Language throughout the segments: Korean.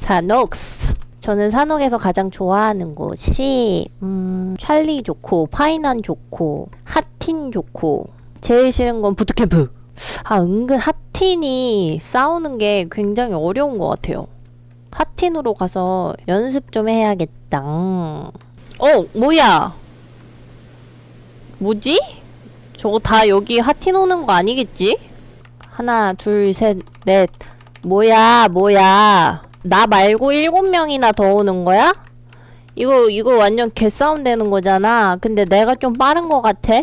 사녹스. 저는 산옥에서 가장 좋아하는 곳이 음, 찰리 좋고 파이난 좋고 핫틴 좋고 제일 싫은 건 부트캠프. 아 은근 핫틴이 싸우는 게 굉장히 어려운 것 같아요. 핫틴으로 가서 연습 좀 해야겠다. 어 뭐야? 뭐지? 저거 다 여기 핫틴 오는 거 아니겠지? 하나 둘 셋 넷 뭐야 뭐야 나 말고 일곱 명이나 더 오는 거야? 이거 이거 완전 개싸움 되는 거잖아. 근데 내가 좀 빠른 거 같아.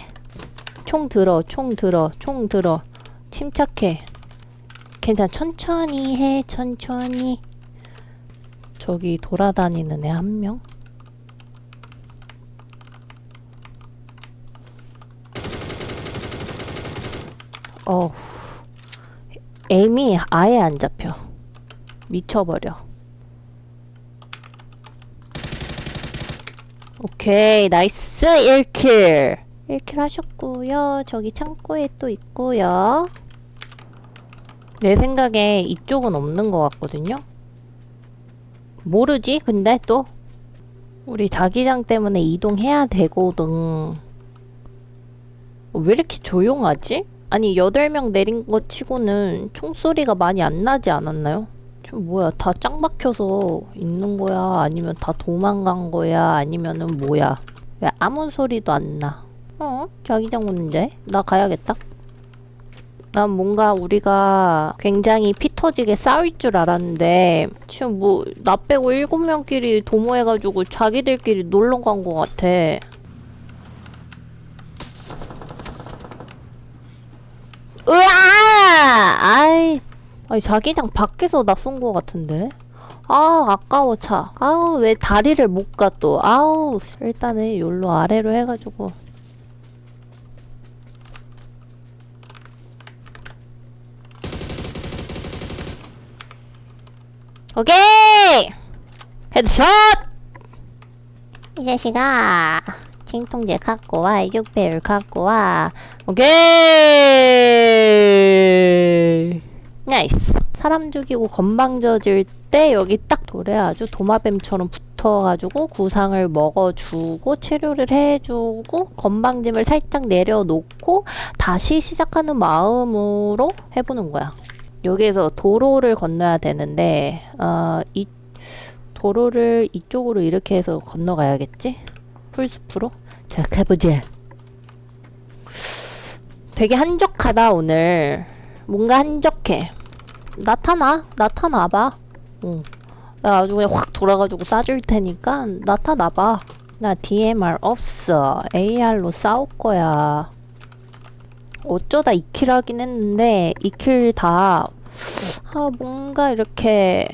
총 들어, 총 들어, 총 들어. 침착해. 괜찮아. 천천히 해, 천천히. 저기 돌아다니는 애 한 명? 어후. 에임이 아예 안 잡혀. 미쳐버려. 오케이, 나이스 1킬. 1킬 하셨고요. 저기 창고에 또 있고요. 내 생각에 이쪽은 없는 것 같거든요. 모르지? 근데 또 우리 자기장 때문에 이동해야 되거든. 어, 왜 이렇게 조용하지? 아니 8명 내린 거 치고는 총소리가 많이 안 나지 않았나요? 좀 뭐야 다 짱 박혀서 있는 거야? 아니면 다 도망간 거야? 아니면은 뭐야? 왜 아무 소리도 안 나? 어? 자기장 문제? 나 가야겠다. 난 뭔가 우리가 굉장히 피 터지게 싸울 줄 알았는데 지금 뭐 나 빼고 일곱 명끼리 도모해가지고 자기들끼리 놀러 간 거 같아. 으아! 아니 자기장 밖에서 나 쏜 거 같은데. 아 아까워 차. 아우 왜 다리를 못 가 또. 아우 일단은 요로 아래로 해가지고. 오케이! 헤드샷! 이 자식아, 칭통제 갖고 와, 6배율 갖고 와. 오케이! 나이스. 사람 죽이고 건방 져질 때 여기 딱 돌에 아주 도마뱀처럼 붙어가지고 구상을 먹어주고 치료를 해주고 건방짐을 살짝 내려놓고 다시 시작하는 마음으로 해보는 거야. 여기에서 도로를 건너야 되는데 어, 이 도로를 이쪽으로 이렇게 해서 건너가야겠지? 풀숲으로? 자 가보자 되게 한적하다 오늘 뭔가 한적해 나타나 나타나봐 응. 나 아주 그냥 확 돌아가지고 쏴줄 테니까 나타나봐 나 DMR 없어 AR로 싸울 거야 어쩌다 2킬 하긴 했는데 2킬 다 아, 뭔가 이렇게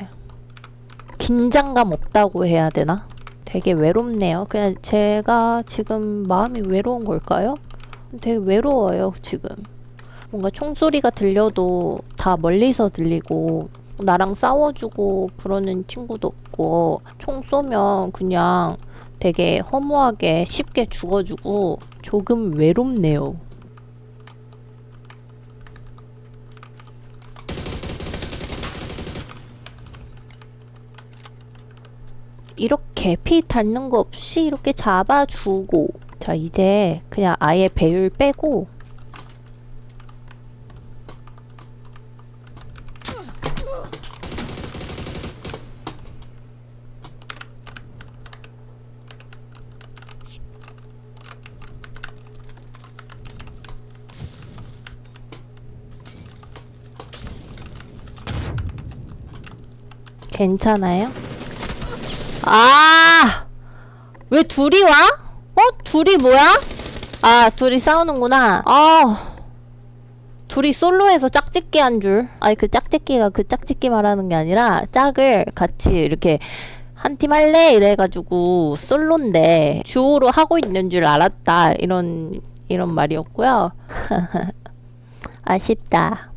긴장감 없다고 해야 되나? 되게 외롭네요. 그냥 제가 지금 마음이 외로운 걸까요? 되게 외로워요, 지금. 뭔가 총소리가 들려도 다 멀리서 들리고 나랑 싸워주고 그러는 친구도 없고 총 쏘면 그냥 되게 허무하게 쉽게 죽어주고 조금 외롭네요. 이렇게 피 닳는 거 없이 이렇게 잡아주고 자 이제 그냥 아예 배율 빼고 괜찮아요? 아! 왜 둘이 와? 어? 둘이 뭐야? 아, 둘이 싸우는구나. 아. 둘이 솔로에서 짝짓기 한 줄. 아니, 그 짝짓기가 그 짝짓기 말하는 게 아니라 짝을 같이 이렇게 한 팀 할래? 이래가지고 솔로인데 듀오로 하고 있는 줄 알았다. 이런, 이런 말이었고요. 아쉽다.